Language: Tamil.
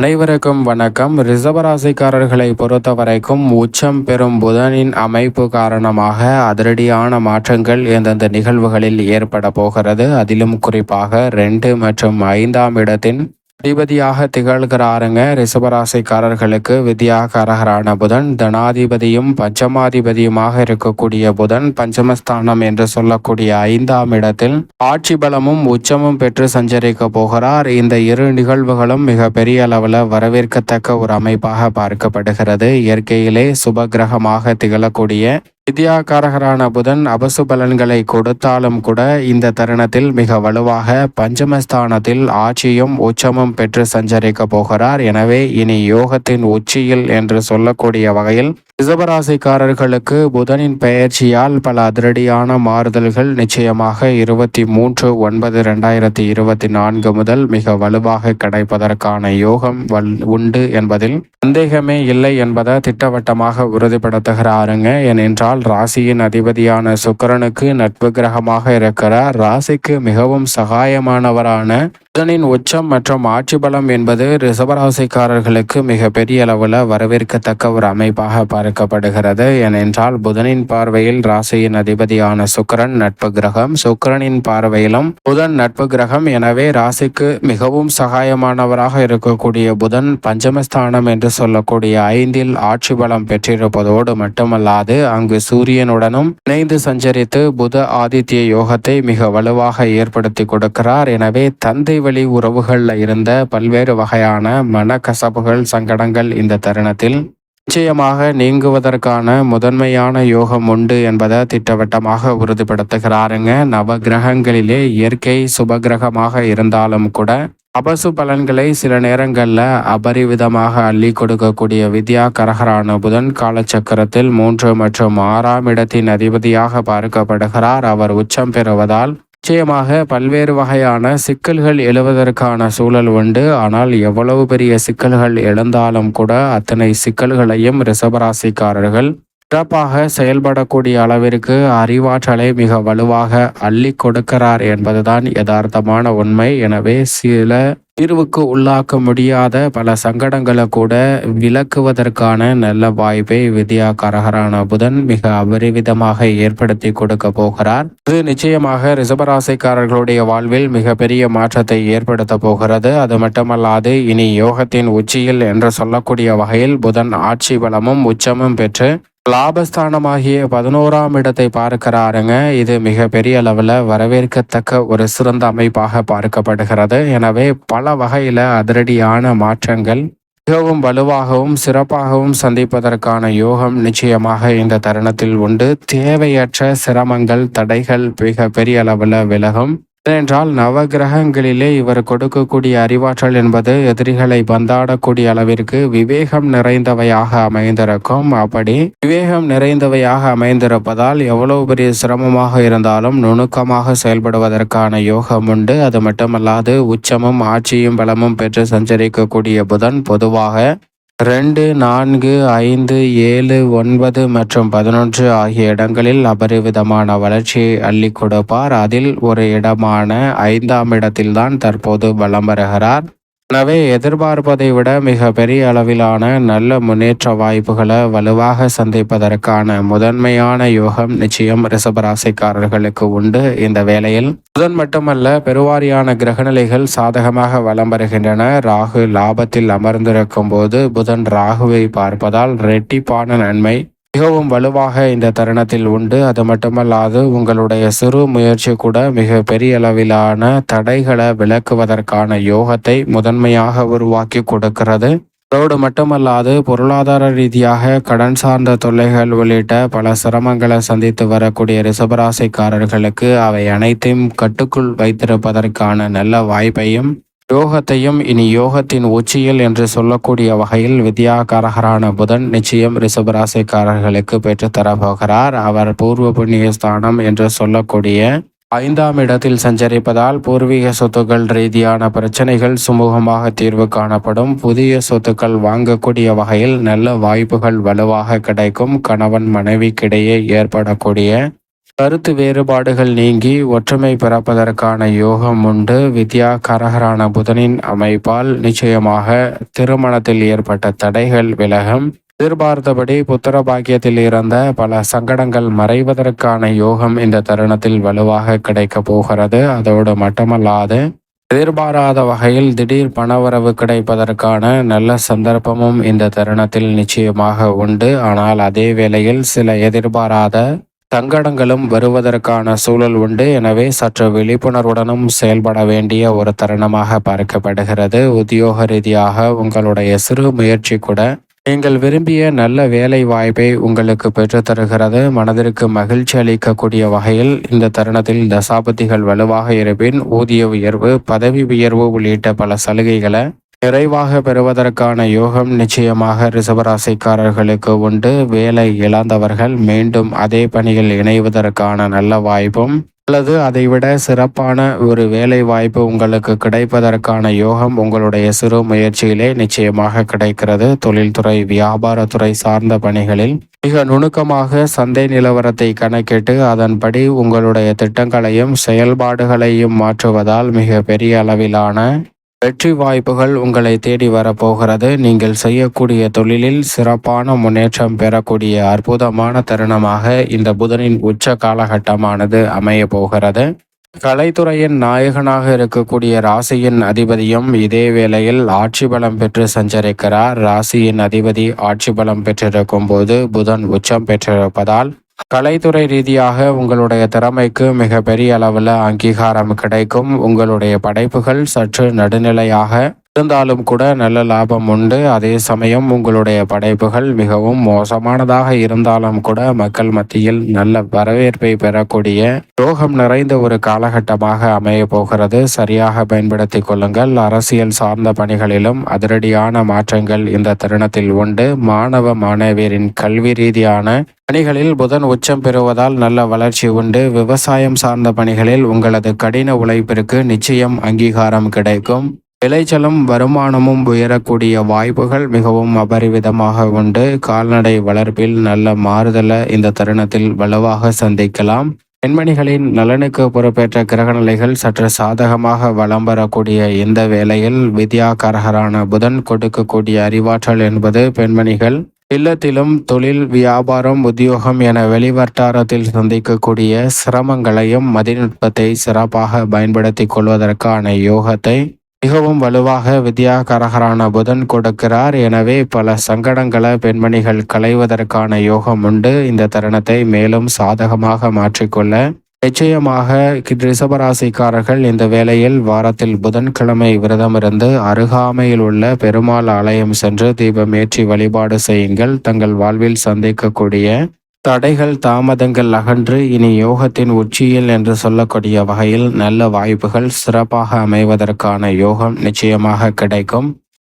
அனைவருக்கும் வணக்கம். ரிசர்வராசிக்காரர்களை பொறுத்த வரைக்கும் உச்சம் பெறும் புதனின் அமைப்பு காரணமாக அதிரடியான மாற்றங்கள் எந்தெந்த நிகழ்வுகளில் ஏற்பட போகிறது? அதிலும் குறிப்பாக ரெண்டு மற்றும் ஐந்தாம் இடத்தின் அதிபதியாக திகழ்கிறாருங்க. ரிஷபராசிக்காரர்களுக்கு வித்யாகாரகரான புதன். தனாதிபதியும் பஞ்சமாதிபதியுமாக இருக்கக்கூடிய புதன் பஞ்சமஸ்தானம் என்று சொல்லக்கூடிய ஐந்தாம் இடத்தில் ஆட்சி பலமும் உச்சமும் பெற்று சஞ்சரிக்க போகிறார். இந்த இரு நிகழ்வுகளும் மிக பெரிய அளவில் வரவேற்கத்தக்க ஒரு அமைப்பாக பார்க்கப்படுகிறது. இயற்கையிலே சுபகிரகமாக திகழக்கூடிய வித்யாகாரகரான புதன் அபசு பலன்களை கொடுத்தாலும் கூட இந்த தருணத்தில் மிக வலுவாக பஞ்சமஸ்தானத்தில் ஆட்சியும் உச்சமும் பெற்று சஞ்சரிக்க போகிறார். எனவே இனி யோகத்தின் உச்சியில் என்று சொல்லக்கூடிய வகையில் ரிசபராசிக்காரர்களுக்கு புதனின் பெயர்ச்சியால் பல அதிரடியான மாறுதல்கள் நிச்சயமாக இருபத்தி மூன்று ஒன்பது ரெண்டாயிரத்தி இருபத்தி நான்கு முதல் மிக வலுவாக கிடைப்பதற்கான யோகம் வல் உண்டு என்பதில் சந்தேகமே இல்லை என்பதை திட்டவட்டமாக உறுதிப்படுத்துகிறாருங்க. ஏனென்றால் ராசியின் அதிபதியான சுக்கரனுக்கு நட்பு கிரகமாக இருக்கிறார். ராசிக்கு மிகவும் சகாயமானவரான புதனின் உச்சம் மற்றும் ஆட்சி பலம் என்பது ரிசபராசிக்காரர்களுக்கு மிக பெரிய அளவில் வரவேற்கத்தக்க ஒரு அமைப்பாக பார்க்கப்படுகிறது. ஏனென்றால் புதனின் பார்வையில் ராசியின் அதிபதியான சுக்கரன் நட்பு கிரகம். சுக்கரனின் பார்வையிலும் புதன் நட்பு கிரகம். எனவே ராசிக்கு மிகவும் சகாயமானவராக இருக்கக்கூடிய புதன் பஞ்சமஸ்தானம் என்று சொல்லக்கூடிய ஐந்தில் ஆட்சி பலம் பெற்றிருப்பதோடு மட்டுமல்லாது அங்கு சூரியனுடனும் இணைந்து சஞ்சரித்து புத ஆதித்ய யோகத்தை மிக வலுவாக ஏற்படுத்தி கொடுக்கிறார். எனவே தந்தை வழி உறவுகளில் இருந்த பல்வேறு வகையான மனக்கசப்புகள் சங்கடங்கள் இந்த தருணத்தில் நிச்சயமாக நீங்குவதற்கான முதன்மையான யோகம் உண்டு என்பதை திட்டவட்டமாக உறுதிப்படுத்துகிறாருங்க. நவ கிரகங்களிலே இயற்கை சுபகிரகமாக இருந்தாலும் கூட அபசு பலன்களை சில நேரங்களில் அபரிவிதமாக அள்ளி கொடுக்கக்கூடிய வித்யா கரகரான புதன் காலச்சக்கரத்தில் மூன்று மற்றும் ஆறாம் இடத்தின் அதிபதியாக பார்க்கப்படுகிறார். அவர் உச்சம் பெறுவதால் நிச்சயமாக பல்வேறு வகையான சிக்கல்கள் எழுவதற்கான சூழல் உண்டு. ஆனால் எவ்வளவு பெரிய சிக்கல்கள் எழுந்தாலும் கூட அத்தனை சிக்கல்களையும் ரிசபராசிக்காரர்கள் சிறப்பாக செயல்படக்கூடிய அளவிற்கு அறிவாற்றலை மிக வலுவாக அள்ளி கொடுக்கிறார் என்பதுதான் யதார்த்தமான உண்மை. எனவே சில தீர்வுக்கு உள்ளாக்க முடியாத பல சங்கடங்களை கூட விளக்குவதற்கான நல்ல வாய்ப்பை வித்யா கரகரான புதன் மிக அபரிவிதமாக ஏற்படுத்தி கொடுக்க போகிறார். இது நிச்சயமாக ரிசபராசிக்காரர்களுடைய வாழ்வில் மிகப்பெரிய மாற்றத்தை ஏற்படுத்த போகிறது. அது மட்டுமல்லாது இனி யோகத்தின் உச்சியில் என்று சொல்லக்கூடிய வகையில் புதன் ஆட்சி பலமும் உச்சமும் பெற்று லாபஸ்தானமாகிய பதினோராம் இடத்தை பார்க்கிறாருங்க. இது மிகப்பெரிய அளவில் வரவேற்கத்தக்க ஒரு சிறந்த அமைப்பாக பார்க்கப்படுகிறது. எனவே பல வகையில் அதிரடியான மாற்றங்கள் மிகவும் வலுவாகவும் சிறப்பாகவும் சந்திப்பதற்கான யோகம் நிச்சயமாக இந்த தருணத்தில் உண்டு. தேவையற்ற சிரமங்கள் தடைகள் மிக பெரிய அளவில் விலகும். ஏனென்றால் நவகிரகங்களிலே இவர் கொடுக்கக்கூடிய அறிவாற்றல் என்பது எதிரிகளை பந்தாடக்கூடிய அளவிற்கு விவேகம் நிறைந்தவையாக அமைந்திருக்கும். அப்படி விவேகம் நிறைந்தவையாக அமைந்திருப்பதால் எவ்வளவு பெரிய சிரமமாக இருந்தாலும் நுணுக்கமாக செயல்படுவதற்கான யோகம் உண்டு. அது மட்டுமல்லாது உச்சமும் ஆட்சியும் பலமும் பெற்று சஞ்சரிக்கக்கூடிய புதன் பொதுவாக ரெண்டு நான்கு ஐந்து ஏழு ஒன்பது மற்றும் பதினொன்று ஆகிய இடங்களில் அபரிவிதமான வளர்ச்சியை அள்ளி கொடுப்பார். அதில் ஒரு இடமான ஐந்தாம் இடத்தில்தான் தற்போது வலம் வருகிறார். எனவே எதிர்பார்ப்பதை விட மிக பெரிய அளவிலான நல்ல முன்னேற்ற வாய்ப்புகளை வலுவாக சந்திப்பதற்கான முதன்மையான யோகம் நிச்சயம் ரிசபராசிக்காரர்களுக்கு உண்டு இந்த வேளையில். புதன் மட்டுமல்ல பெருவாரியான கிரகநிலைகள் சாதகமாக வலம் வருகின்றன. ராகு லாபத்தில் அமர்ந்திருக்கும் போது புதன் ராகுவை பார்ப்பதால் ரெட்டிப்பான நன்மை மிகவும் வலுவாக இந்த தருணத்தில் உண்டு. அது மட்டுமல்லாது உங்களுடைய சிறு முயற்சி கூட மிக பெரிய அளவிலான தடைகளை விளக்குவதற்கான யோகத்தை முதன்மையாக உருவாக்கி கொடுக்கிறது. அதோடு மட்டுமல்லாது பொருளாதார ரீதியாக கடன் சார்ந்த தொல்லைகள் உள்ளிட்ட பல சிரமங்களை சந்தித்து வரக்கூடிய ரிசபராசிக்காரர்களுக்கு அவை அனைத்தையும் கட்டுக்குள் வைத்திருப்பதற்கான நல்ல வாய்ப்பையும் யோகத்தையும் இனி யோகத்தின் உச்சியில் என்று சொல்லக்கூடிய வகையில் வித்யாகாரகரான புதன் நிச்சயம் ரிஷபராசிக்காரர்களுக்கு பெற்றுத்தர போகிறார் அவர் பூர்வ புண்ணிய ஸ்தானம் என்று சொல்லக்கூடிய ஐந்தாம் இடத்தில் சஞ்சரிப்பதால் பூர்வீக சொத்துக்கள் ரீதியான பிரச்சனைகள் சுமூகமாக தீர்வு காணப்படும். புதிய சொத்துக்கள் வாங்கக்கூடிய வகையில் நல்ல வாய்ப்புகள் வலுவாக கிடைக்கும். கணவன் மனைவிக்கிடையே ஏற்படக்கூடிய கருத்து வேறுபாடுகள் நீங்கி ஒற்றுமை பிறப்பதற்கான யோகம் உண்டு. வித்யா கரகரான புதனின் அமைப்பால் நிச்சயமாக திருமணத்தில் ஏற்பட்ட தடைகள் விலகும். எதிர்பார்த்தபடி புத்திர பாக்கியத்தில் இருந்த பல சங்கடங்கள் மறைவதற்கான யோகம் இந்த தருணத்தில் வலுவாக கிடைக்க போகிறது. அதோடு மட்டுமல்லாது எதிர்பாராத வகையில் திடீர் பணவரவு கிடைப்பதற்கான நல்ல சந்தர்ப்பமும் இந்த தருணத்தில் நிச்சயமாக உண்டு. ஆனால் அதே வேளையில் சில எதிர்பாராத சங்கடங்களும் வருவதற்கான சூழல் உண்டு. எனவே சற்று விழிப்புணர்வுடனும் செயல்பட வேண்டிய ஒரு தருணமாக பார்க்கப்படுகிறது. உத்தியோக ரீதியாக உங்களுடைய சிறு முயற்சி கூட நீங்கள் விரும்பிய நல்ல வேலை வாய்ப்பை உங்களுக்கு பெற்றுத்தருகிறது. மனதிற்கு மகிழ்ச்சி அளிக்கக்கூடிய வகையில் இந்த தருணத்தில் தசாபதிகள் வலுவாக இருப்பின் ஊதிய உயர்வு பதவி உயர்வு உள்ளிட்ட பல சலுகைகளை நிறைவாக பெறுவதற்கான யோகம் நிச்சயமாக ரிசவராசிக்காரர்களுக்கு உண்டு. வேலை இழந்தவர்கள் மீண்டும் அதே பணியில் இணைவதற்கான நல்ல வாய்ப்பும் அல்லது அதைவிட சிறப்பான ஒரு வேலை வாய்ப்பு உங்களுக்கு கிடைப்பதற்கான யோகம் உங்களுடைய சிறு முயற்சியிலே நிச்சயமாக கிடைக்கிறது. தொழில்துறை வியாபாரத்துறை சார்ந்த பணிகளில் மிக நுணுக்கமாக சந்தை நிலவரத்தை கணக்கிட்டு அதன்படி உங்களுடைய திட்டங்களையும் செயல்பாடுகளையும் மாற்றுவதால் மிக பெரிய அளவிலான வெற்றி வாய்ப்புகள் உங்களை தேடி வரப்போகிறது. நீங்கள் செய்யக்கூடிய தொழிலில் சிறப்பான முன்னேற்றம் பெறக்கூடிய அற்புதமான தருணமாக இந்த புதனின் உச்ச காலகட்டமானது அமைய போகிறது. கலைத்துறையின் நாயகனாக இருக்கக்கூடிய ராசியின் அதிபதியும் இதே வேளையில் ஆட்சி பலம் பெற்று சஞ்சரிக்கிறார். ராசியின் அதிபதி ஆட்சி பலம் பெற்றிருக்கும் போது புதன் உச்சம் பெற்றிருப்பதால் கலைத்துறை ரீதியாக உங்களுடைய திறமைக்கு மிக பெரிய அளவில் அங்கீகாரம் கிடைக்கும். உங்களுடைய படைப்புகள் சற்று நடுநிலையாக இருந்தாலும் கூட நல்ல லாபம் உண்டு. அதே சமயம் உங்களுடைய படைப்புகள் மிகவும் மோசமானதாக இருந்தாலும் கூட மக்கள் மத்தியில் நல்ல வரவேற்பை பெறக்கூடிய ரோகம் நிறைந்த ஒரு காலகட்டமாக அமைய போகிறது. சரியாக பயன்படுத்தி கொள்ளுங்கள். அரசியல் சார்ந்த பணிகளிலும் அதிரடியான மாற்றங்கள் இந்த தருணத்தில் உண்டு. மாணவ மாணவியரின் கல்வி ரீதியான பணிகளில் புதன் உச்சம் பெறுவதால் நல்ல வளர்ச்சி உண்டு. விவசாயம் சார்ந்த பணிகளில் உங்களது கடின உழைப்பிற்கு நிச்சயம் அங்கீகாரம் கிடைக்கும். விளைச்சலும் வருமானமும் உயரக்கூடிய வாய்ப்புகள் மிகவும் அபரிவிதமாக உண்டு. கால்நடை வளர்ப்பில் நல்ல மாறுதலை இந்த தருணத்தில் வலுவாக சந்திக்கலாம். பெண்மணிகளின் நலனுக்கு பொறுப்பேற்ற கிரகநிலைகள் சற்று சாதகமாக வலம் வரக்கூடிய இந்த வேளையில் வித்யாகரகரான புதன் கொடுக்கக்கூடிய அறிவாற்றல் என்பது பெண்மணிகள் இல்லத்திலும் தொழில் வியாபாரம் உத்தியோகம் என வெளிவட்டாரத்தில் சந்திக்கக்கூடிய சிரமங்களையும் மதிநுட்பத்தை சிறப்பாக பயன்படுத்தி கொள்வதற்கான யோகத்தை மிகவும் வலுவாக வித்யாகரகரான புதன் கொடுக்கிறார். எனவே பல சங்கடங்களை பெண்மணிகள் களைவதற்கான யோகம் உண்டு. இந்த தருணத்தை மேலும் சாதகமாக மாற்றிக்கொள்ள நிச்சயமாக ரிஷபராசிக்காரர்கள் இந்த வேளையில் வாரத்தில் புதன்கிழமை விரதமிருந்து அருகாமையில் உள்ள பெருமாள் ஆலயம் சென்று தீபம் ஏற்றி வழிபாடு செய்யுங்கள். தங்கள் வாழ்வில் சந்திக்கக்கூடிய தடைகள் தாமதங்கள் அகன்று இனி யோகத்தின் உச்சியில் என்று சொல்லக்கூடிய வகையில் நல்ல வாய்ப்புகள் சிறப்பாக அமைவதற்கான யோகம் நிச்சயமாக கிடைக்கும்.